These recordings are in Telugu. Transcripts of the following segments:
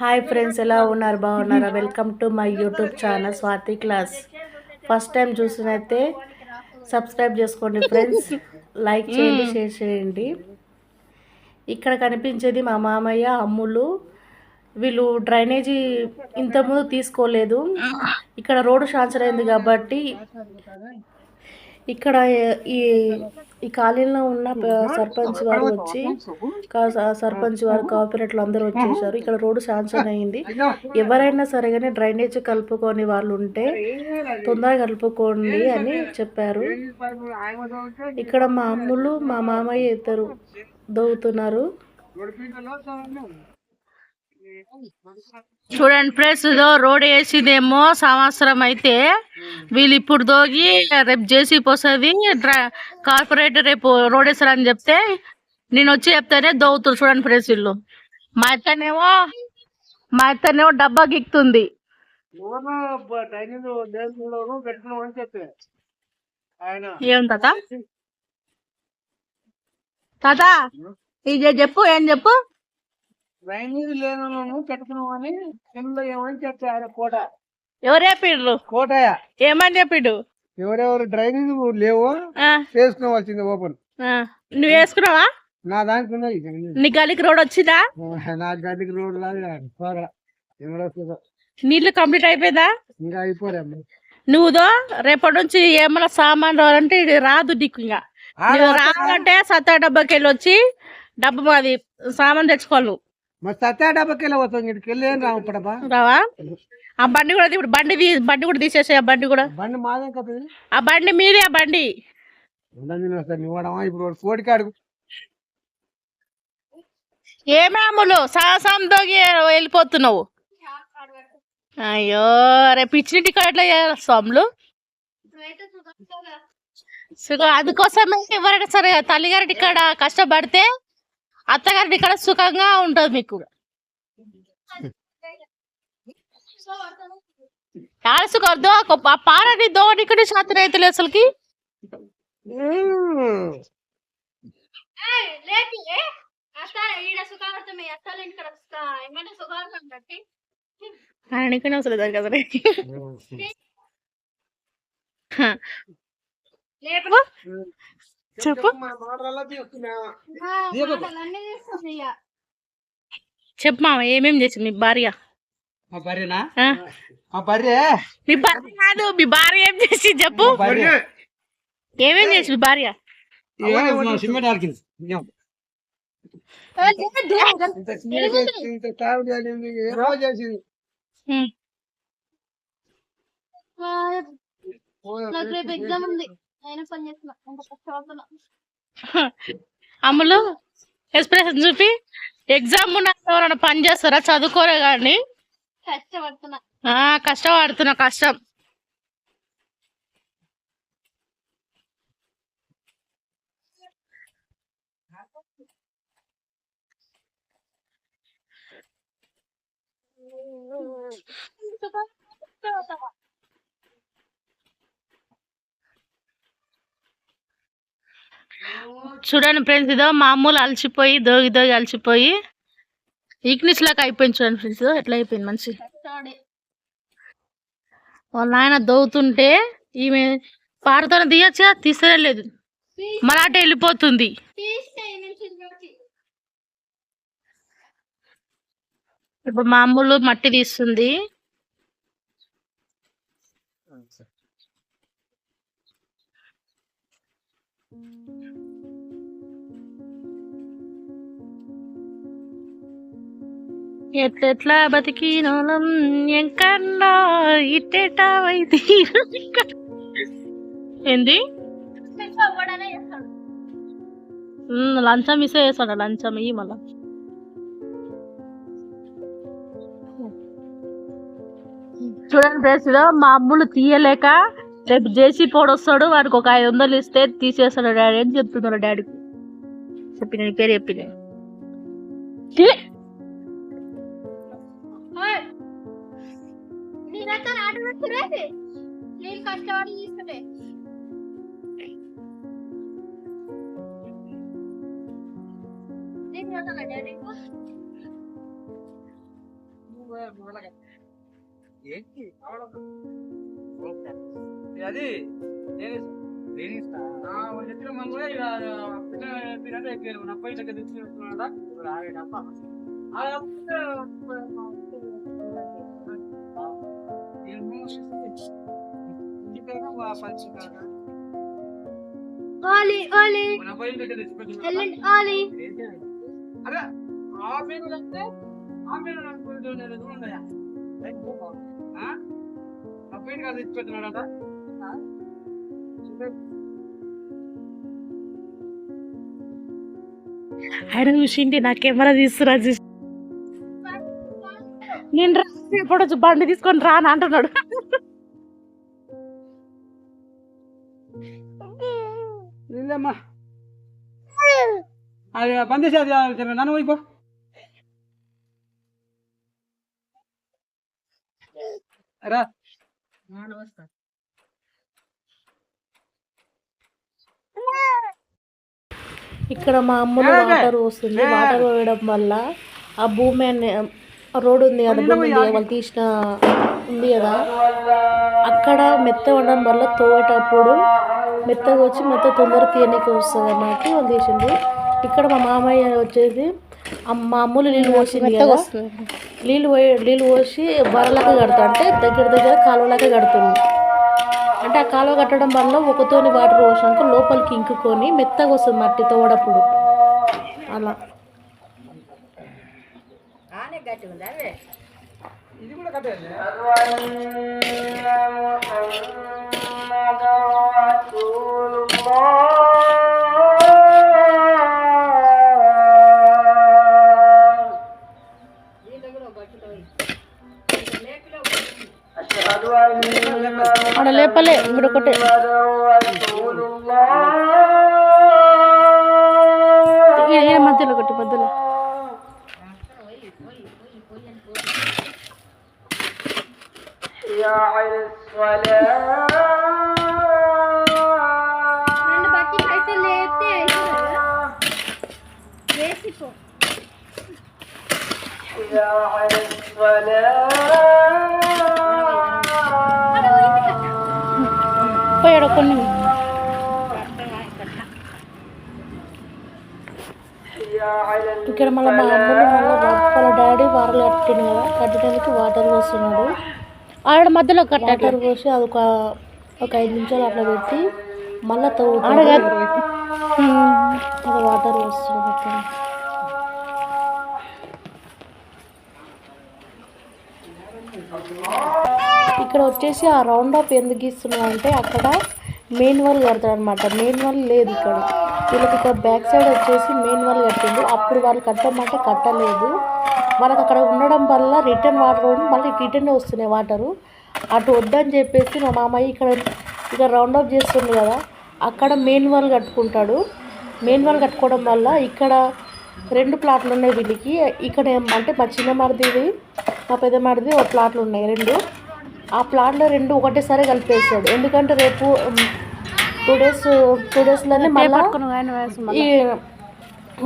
హాయ్ ఫ్రెండ్స్ ఎలా ఉన్నారు? బాగున్నారా? Welcome to my YouTube channel Swathi class. First time చూసినైతే subscribe చేసుకోండి ఫ్రెండ్స్. లైక్ చేయండి షేర్ చేయండి. ఇక్కడ కనిపించేది మా మామయ్య అమ్ములు. వీళ్ళు డ్రైనేజీ ఇంతకుముందు తీసుకోలేదు. ఇక్కడ రోడ్డు శాంక్షన్ అయింది కాబట్టి ఇక్కడ ఈ ఈ కాలనీలో ఉన్న సర్పంచ్ వారు వచ్చి సర్పంచ్ వారు కార్పొరేట్లు అందరూ వచ్చేసారు. ఇక్కడ రోడ్డు శాంక్షన్ అయింది. ఎవరైనా సరే కానీ డ్రైనేజ్ కలుపుకొని వాళ్ళు ఉంటే తొందరగా కలుపుకోండి అని చెప్పారు. ఇక్కడ మా అమ్ములు మా మామయ్య ఇద్దరు దవ్వుతున్నారు చూడండి ఫ్రెండ్స్ ఇదో రోడ్ వేసిందేమో సంవత్సరం అయితే. వీళ్ళు ఇప్పుడు దోగి రేపు జేసీ పోస్తుంది కార్పొరేటర్ రేపు రోడ్ వేస్తారని చెప్తే నేను వచ్చి చెప్తేనే దోవుతారు చూడండి ఫ్రెండ్స్ వీళ్ళు. మా అత్తనేమో మా అత్తనేమో డబ్బా గిక్తుంది. ఏం తాత? తాత ఇది చెప్పు ఏం చెప్పు? డ్రైనేజ్ లేను పెట్టుకున్నాం అని కింద ఏమని చెప్పారు కోట. ఎవరు చెప్పిండ్రు కోటయ్య. ఏమని చెప్పిండు? ఎవరెవరు డ్రైనేజ్ లేవో ఆ, చేసుకోవాల్సింది ఓపెన్. నువ్వు వేసుకున్నావా? నా దానికి ఉన్నది నీ గలికి రోడ్ వచ్చిందా? నా గదికి రోడ్డు లాగా నీళ్ళు కంప్లీట్ అయిపోయిందా? ఇంకా అయిపోలే నువ్వుదో రేపటి నుంచి ఏమైనా సామాన్ రావాలంటే ఇది రాదు నీకు ఇంకా. రావాలంటే సత్తా డబ్బాకి వెళ్ళి వచ్చి డబ్బా మాది సామాన్ తెచ్చుకోవాలి. మరి సత్తా డబ్బాకి వెళ్ళి వస్తాం ఇక్కడికి? వెళ్ళి ఏం రావు పడబా రావా? ఆ బండి కూడా ఇప్పుడు బండి తీ- బండి కూడా తీసేసే ఆ బండి కూడా. బండి మాదే కదా ఆ బండి మీదే ఆ బండి. ఉండదు వస్తాను ఇవ్వడమా ఇప్పుడు అడుగు. ఏమేములు సాహసం దోగి వెళ్ళిపోతున్నావు? అయ్యో రేపు ఇచ్చిన టికెట్ ఎట్లా చేయాలి స్వాములు? సుఖం అందుకోసమే ఎవరైనా సరే తల్లిగారి ఇక్కడ కష్టపడితే అత్తగారి ఇక్కడ సుఖంగా ఉంటది మీకు. చాలా సుఖం ఆ పారని దోనికి శాతం రైతులు అసలుకి? ఆయనకనే అసలు దాని కదా చెప్పు. చెప్పు మామ ఏమేం చేసింది మీ భార్య? మా బర్రెనా ఆ? మా బర్రె మీ భార్య కాదు మీ భార్య ఏం చేసి చెప్పు. బర్రె ఏమేం చేసి మీ భార్య? సిమెంట్ ఆడికింది. నాకు రేపు ఎగ్జామ్ ఉంది. అయినా పని చేస్తున్నా. అమ్ములు ఎక్స్ప్రెషన్ చూపి ఎగ్జామ్ ఎవరైనా పని చేస్తారా? చదువుకోరే కానీ కష్టపడుతున్నా. ఆ, కష్టపడుతున్నా కష్టం. చూడండి ఫ్రెండ్స్ ఇదో మామూలు అలసిపోయి దోగి దోగి అలసిపోయి ఈక్నిస్ లాగా అయిపోయింది చూడండి ఫ్రెండ్స్ ఎట్లా అయిపోయింది మనిషి. వాళ్ళ నాయన దోగుతుంటే ఈమె పారతోనే తీయచ్చుగా తీసలేదు మరాఠీ వెళ్ళిపోతుంది. ఇప్పుడు మామూలు మట్టి తీస్తుంది. ఎట్లెట్లా బతికినోలం ఎంకన్నా ఇట్టేటా వైది ఏంది? లంచం ఇసే చేస్తాడు లంచం ఇయ్యి మళ్ళా. చూడండి ఫ్రెండ్స్ ఇదో మా అమ్ములు తీయలేక రేపు జేసీ పోడు వస్తాడు. వాడికి ఒక ఐదు వందలు ఇస్తే తీసేస్తాడు డాడీ అని చెప్తున్నారు డాడీకి. చెప్పిన పేరు చెప్పిన. రకాల ఆటలు పెట్టుకునేది నేను కష్టపడి తీసుకుంటే. నేను చదవనా డాడీ ఏంటి? అది? చెప్పిన మనం పిల్లలు అయిపోయారు నప్పై దగ్గర తీసుకుంటున్నాడా ఓలి ఓలి ఎల్లండి ఓలి అదే ఆ? పేరు అంటే ఆ? పేరు చూసిండి నా కెమెరా తీసుకురా చూసి. నేను ఎప్పుడు బండి తీసుకొని రా అని అంటున్నాడు. నిల్లమ్మా అది బంద్ చేసి అది నన్ను పోయిపో. రా. ఇక్కడ మా అమ్మలు వాటర్ పోస్తుంది. వాటర్ పోయడం వల్ల ఆ భూమి అనే రోడ్ ఉంది కదా వాళ్ళు తీసిన ఉంది కదా. అక్కడ మెత్త ఉండడం వల్ల తోవేటప్పుడు మెత్తగా వచ్చి మెత్త తొందర తీయనికి వస్తుంది అన్నట్టు వాళ్ళు తీసింది ఇక్కడ మా మామయ్య వచ్చేసి మా అమ్ములు నీళ్ళు పోసింది కదా. నీళ్ళు పోయి నీళ్ళు పోసి బరలాగా కడతా అంటే దగ్గర దగ్గర కాలువలాగా కడుతుంది. అంటే ఆ కాలువ కట్టడం వల్ల ఒకతోని వాటర్ పోసాక లోపలికి ఇంకుకొని మెత్తగా వస్తుంది మట్టి తోడప్పుడు. అలా. ఇది కూడా కట్టాలి ఆడ లేపలే ఇప్పుడు ఒకటే రెండు బకెట్ అయితే లేపితే వేసిపో పోయాడు కొన్ని ఇక్కడ మళ్ళీ మా మళ్ళీ వాళ్ళ డాడీ వారలు కట్టిండు కదా కట్టడానికి వాటర్ పోస్తున్నాడు. ఆడ మధ్యలో వాటర్ పోసి అది ఒక ఒక ఐదు నిమిషాలు అట్లా పెట్టి మళ్ళీ తవ్వుతాడు. అది వాటర్ పోస్తున్నాడు అక్కడ. ఇక్కడ వచ్చేసి ఆ రౌండ్ అప్ ఎందుకు గీస్తున్నాడు అంటే అక్కడ మెయిన్ వాల్ కడతాడు అనమాట మెయిన్ వాల్ లేదు ఇక్కడ. వీళ్ళకి ఇక్కడ బ్యాక్ సైడ్ వచ్చేసి మెయిన్ వాల్ కట్టిండు. అప్పుడు వాళ్ళు కట్టమంటే కట్టలేదు. వాళ్ళకి అక్కడ ఉండడం వల్ల రిటర్న్ వాటర్ మళ్ళీ రిటర్న్ వస్తున్నాయి వాటరు అటు వద్దని చెప్పేసి మా మామయ్య ఇక్కడ ఇక్కడ రౌండ్ అప్ చేస్తుంది కదా. అక్కడ మెయిన్ వాల్ కట్టుకుంటాడు. మెయిన్ వాల్ కట్టుకోవడం వల్ల ఇక్కడ రెండు ప్లాట్లు ఉన్నాయి వీళ్ళకి. ఇక్కడ ఏమంటే అంటే మా చిన్న మరిదిది మా పెద్ద మరిది ఒక ప్లాట్లు ఉన్నాయి. రెండు. ఆ ప్లాట్లో రెండు ఒకటేసారి కలిపేస్తాడు ఎందుకంటే రేపు టూ డేస్ టూ డేస్లోనే మళ్ళీ ఈ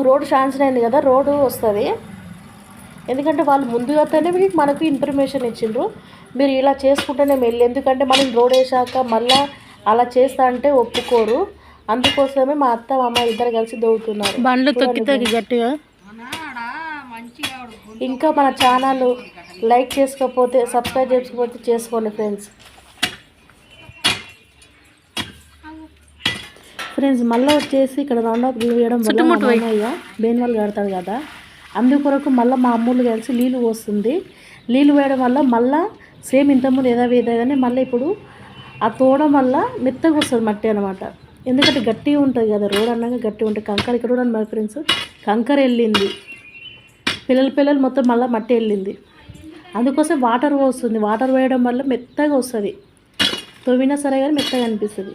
రోడ్ శాంక్షన్ అయింది కదా రోడ్డు వస్తుంది. ఎందుకంటే వాళ్ళు ముందుగానే మీకు మనకు ఇన్ఫర్మేషన్ ఇచ్చిండ్రు. మీరు ఇలా చేసుకుంటేనే వెళ్ళి ఎందుకంటే మనం రోడ్ వేసాక మళ్ళా అలా చేస్తా అంటే ఒప్పుకోరు. అందుకోసమే మా అత్త మా అమ్మ ఇద్దరు కలిసి దొవుతున్నారు బండ్లు తొక్కి తొక్కి గట్టిగా. ఇంకా మన ఛానల్ లైక్ చేసుకోకపోతే సబ్స్క్రైబ్ చేసుకోకపోతే చేసుకోండి ఫ్రెండ్స్. ఫ్రెండ్స్ మళ్ళీ వచ్చేసి ఇక్కడ రౌండ్ అప్ వేయడం వల్ల మా మామయ్య బేన్ వాళ్ళు కడతాడు కదా. అందుకొరకు మళ్ళీ మా అమ్మూలు కలిసి నీళ్ళు పోస్తుంది. నీళ్ళు వేయడం వల్ల మళ్ళీ సేమ్ ఇంతకుముందు ఏదో వేదని మళ్ళీ ఇప్పుడు ఆ తోవడం వల్ల మెత్తగా వస్తుంది మట్టి అనమాట ఎందుకంటే గట్టిగా ఉంటుంది కదా రోడ్ అన్నాక గట్టిగా ఉంటుంది. కంకర ఇక్కడ కూడా మరి ఫ్రెండ్స్ కంకర వెళ్ళింది. పిల్లలు పిల్లలు మొత్తం మళ్ళీ మట్టి వెళ్ళింది. అందుకోసం వాటర్ వస్తుంది వాటర్ వేయడం వల్ల మెత్తగా వస్తుంది. తవ్వినా సరే కానీ మెత్తగా అనిపిస్తుంది.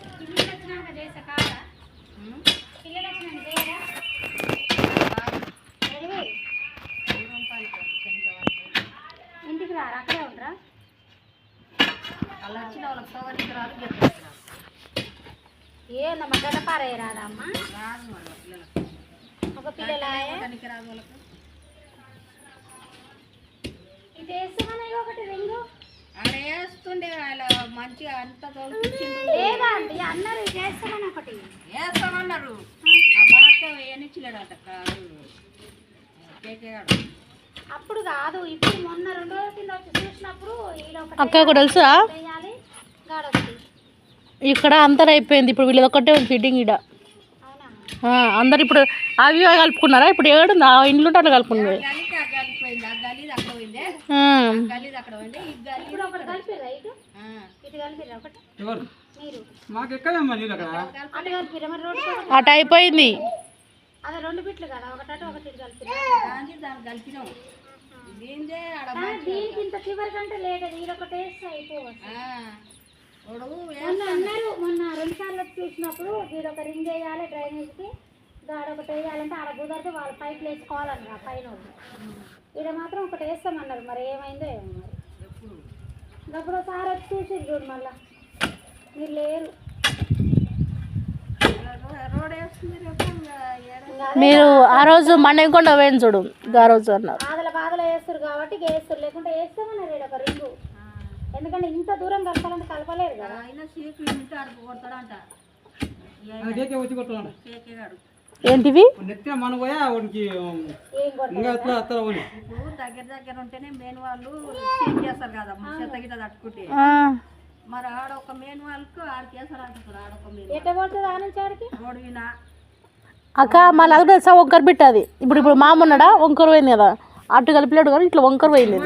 ఏ నమ్మ గడపారే రాదమ్మా ఒక పిల్లలాయే? ఇది మంచిగా అంత తోలుకొచ్చిండ్రు లేదా అండి అన్నారు చేస్తామని ఒకటి. వేస్తామన్నారు. ఆ బాగా వేయనిచ్చలేడట కేకేగాడు అప్పుడు కాదు ఇప్పుడు మొన్న రెండు రోజుల కింద వచ్చి చూసినప్పుడు అక్క కూడా తెలుసా? ఇక్కడ అంతా అయిపోయింది ఇప్పుడు వీళ్ళది ఒకటే ఉంది ఫిట్టింగ్ ఇక్కడ అవునా? అందరు ఇప్పుడు అవి కలుపుకున్నారా? ఇప్పుడు ఏడు ఆ ఇంట్లో ఉంటే అటు అయిపోయింది. అన్నారు మొన్న రెండు సార్లు చూసినప్పుడు వీడు ఒక రింగ్ వేయాలి డ్రైనేజ్కి గాడ ఒకటి వేయాలంటే ఆడ కుదరితే వాళ్ళు పైపులు వేసుకోవాలన్నారు ఆ పైన ఈడ మాత్రం ఒకటి వేస్తామన్నారు. మరి ఏమైందో ఏమో మరి. అప్పుడు సార్ వచ్చి చూసి చూడు మళ్ళా. మీరు లేరు. మీరు ఆ రోజు మండేకొండ పోయింది చూడు ఆ రోజు అన్నారు. బాధల బాధలు వేస్తారు కాబట్టి వేస్తారు లేకుంటే వేస్తామన్నారు ఈడ ఒక రింగు ఎందుకంటే ఇంత దూరం కలపాలంటే కలపలేరు కదా. ఏంటివి? మన పోయా ఇంకా అట్లా అత్తరా దగ్గర దగ్గర ఉంటేనే మెయిన్ వాళ్ళు చేస్తారు కదా చెత్త గిట్ట తట్టుకుంటే. ఆ. మరి ఆడ ఒక మెయిన్ వాళ్ళకు ఆడికి వేస్తారు అంటారు ఆడొక మెయిన్ ఎట్ట పడుతుంది ఆ నుంచి ఆడికి? రోడ్ వినా అక్క మళ్ళీ అది తెలుసా వంకర బిట్ అది ఇప్పుడు ఇప్పుడు మామ ఉన్నాడా? వంకర పోయింది కదా. అటు కలిపిలేడు కానీ ఇట్లా వంకర పోయింది.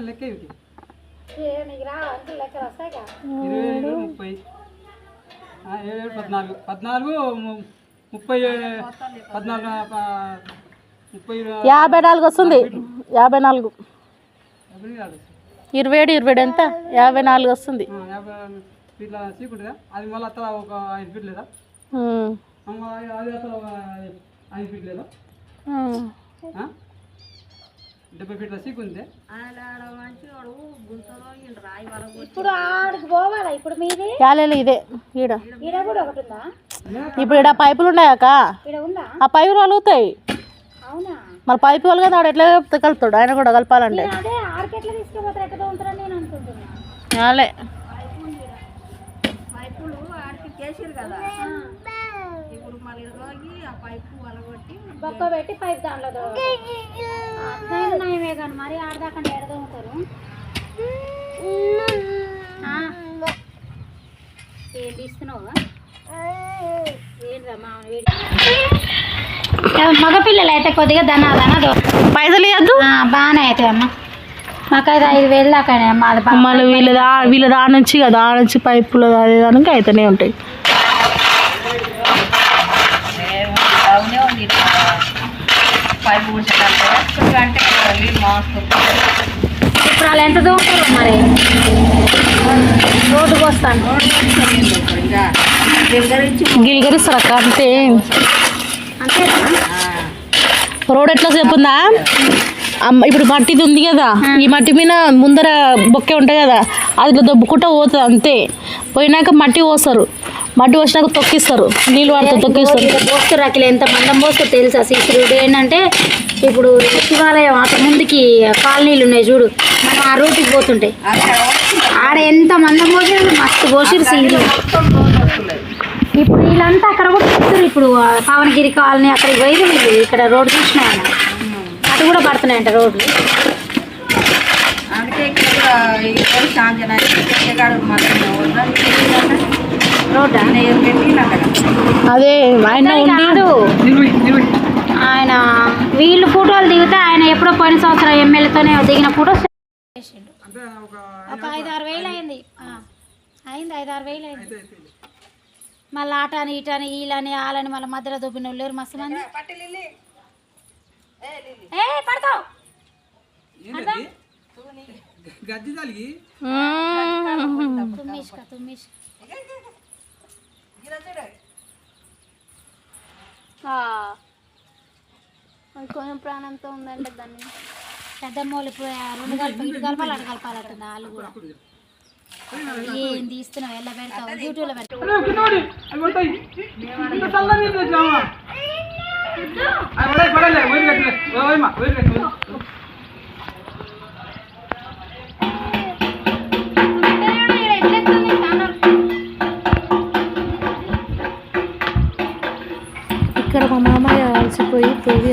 లెక్క ఏడు పద్నాలుగు. పద్నాలుగు ముప్పై పద్నాలుగు ముప్పై యాభై నాలుగు వస్తుంది. యాభై నాలుగు. ఇరవై ఏడు ఇరవై ఏడు ఎంత? యాభై నాలుగు వస్తుంది. యాభై ఫీట్ల అది మళ్ళీ అత్తర ఒక ఐదు ఫీట్ లేదా? అది- ఒక ఐదు ఫీట్ లేదా? డెబ్బై ఫీట్ల సీకు ఉంది. ఇప్పుడు ఆడికి పోవాలా? ఇప్పుడు మీది? ఇదే ఈడ. ఈడ కూడా ఒకటి ఉందా? ఇప్పుడు ఈడ పైపులు ఈడ ఉందా? ఆ పైపులు కలుగుతాయి అవునా? మరి పైపు వాళ్ళు కదా ఆడ ఎట్లా కలుపుతాడు? ఆయన కూడా కలపాలంటే. నేను అదే ఆడికి ఎట్లా తీసుకుపోతారు? ఎట్లా తోముతారని నేను అనుకుంటున్నా. యాలే పైపులు ఆడికి కేసారు కదా ఇప్పుడు మళ్ళీ రోగి ఆ పైపు వలగొట్టి బొక్క పెట్టి పైప్ దాంట్లో అట్లయినా నయమే కానీ మరి ఆడదాకా ఆ. ఏం తీస్తున్నావా? మగపిల్లలు అయితే కొద్దిగా దనాదన పైసలు ఇవ్వద్దు బాగానే అవుతాయి అమ్మ. మాకైతే ఐదు వేలు దాకా మళ్ళీ వీళ్ళ దా వీళ్ళ దా నుంచి కదా ఆ నుంచి పైపులు అదే దానికి అయితేనే ఉంటాయి అవునే ఉంది పైపు కూర్చోడానికి అంటే నీళ్ళు మస్తు ఇప్పుడు వాళ్ళు ఎంత దూకుతారు మరి? రోడ్డుకు వస్తాను. ఇంకా గిలిగరిస్తారు అక్క అంతే. అంతేనా రోడ్ ఎట్లా చెప్పుందా? ఇప్పుడు మట్టిది ఉంది కదా ఈ మట్టి మీద ముందర బొక్కే ఉంటాయి కదా అది ఇట్లా దొబ్బుకుంటా పోతుంది అంతే. పోయినాక మట్టి పోస్తారు. మట్టి పోసినాక తొక్కిస్తారు. నీళ్ళు వాడితే తొక్కిస్తారు. పోస్తారు అఖిల ఎంత మందం పోస్తారు తెలుసా శిశుడు ఏంటంటే ఇప్పుడు శివాలయం అటు ముందుకి కాలనీలు ఉన్నాయి చూడు. మనం ఆ రూట్కి పోతుంటాయి ఆడ ఎంత మందం పోసిరు మస్తు పోసిరు సీలు ఇప్పుడు వీళ్ళంతా అక్కడ కూడా పోతున్నారు ఇప్పుడు పావనగిరి కాలనీ అక్కడికి పోయి ఇక్కడ రోడ్డు చూసినా అటు కూడా పడుతున్నాయంట రోడ్లు. అందుకే ఇక్కడ అదే ఆయన కాదు. ఆయన వీళ్ళు ఫోటోలు దిగితే ఆయన ఎప్పుడో పోయిన సంవత్సరం ఎమ్మెల్యేతోనే దిగిన ఫోటో అంటే ఒక ఐదు ఆరు వేలు అయింది. ఆ, అయింది ఐదు ఆరు వేలు అయింది. మళ్ళీ ఆటని ఈటని ఈలని ఆలని మళ్ళీ మధ్యలో దొబ్బిన వాళ్ళు లేరు మస్తు మంది. ఏ పడతావు గజ్జి కొంచెం ప్రాణంతో ఉందంటే దాన్ని పెద్దమ్మోళ్ళు ఆ రెండు కలిపి ఇటు కలపాలి అటు కలపాలంటుంది వాళ్ళు కూడా. ఏం తీస్తున్నావు ఎలా పెడతావు? యూట్యూబ్లో పెడతావు.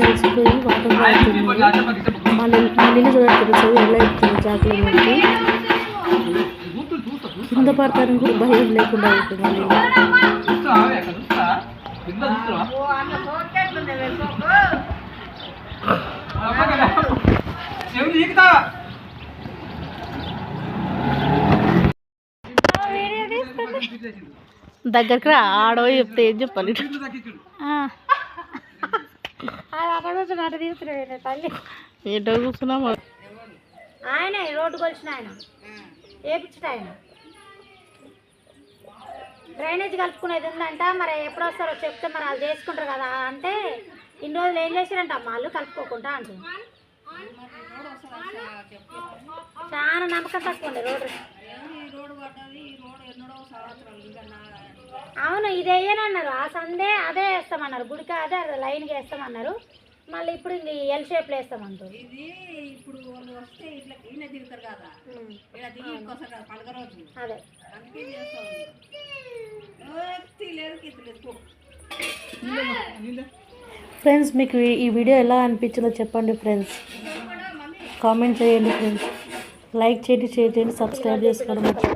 అలసిపోయి వాటర్ తాగుతుంది మళ్ళీ మళ్ళీ చూడండి తెలుసు ఎలా ఎక్కుతుంది చాకులు మనకి కింద పడతానికి కూడా భయం లేకుండా దగ్గరికి రా ఆడో చెప్తే ఏం చెప్పాలి? అక్కడ అటు తల్లి ఏంటో ఆయన రోడ్డు కొలిచిన ఆయన వేపించుట ఆయన డ్రైనేజ్ కలుపుకునేది ఉందంట మరి ఎప్పుడు వస్తారో చెప్తే మరి వాళ్ళు చేసుకుంటారు కదా అంటే ఇన్ని రోజులు ఏం చేశారంట అమ్మ వాళ్ళు కలుపుకోకుండా అంటుంది చాలా నమ్మకం తక్కువ రోడ్డు ఈ రోడ్డు పడ్డది ఈ రోడ్డు ఎన్నడో సంవత్సరాలు ఇంకా నా అవును ఇది వేయనన్నారు. ఆ సందే అదే వేస్తామన్నారు. గుడికి అదే లైన్గా వేస్తామన్నారు. మళ్ళీ ఇప్పుడు ఇది ఎల్ షేప్లో వేస్తామంటారు ఇది ఇప్పుడు వాళ్ళు వస్తే ఇట్లా ఈయన తిరుగుతారు కదా. ఇలా దిగి ఇంకోసారి కదా పండుగ రోజు. అదే. అందుకే చేస్తా లేదు. ఫ్రెండ్స్ మీకు ఈ- వీడియో ఎలా అనిపించిందో చెప్పండి ఫ్రెండ్స్ కామెంట్ చేయండి ఫ్రెండ్స్ లైక్ చేయండి షేర్ చేయండి సబ్స్క్రైబ్ చేసుకోవడం.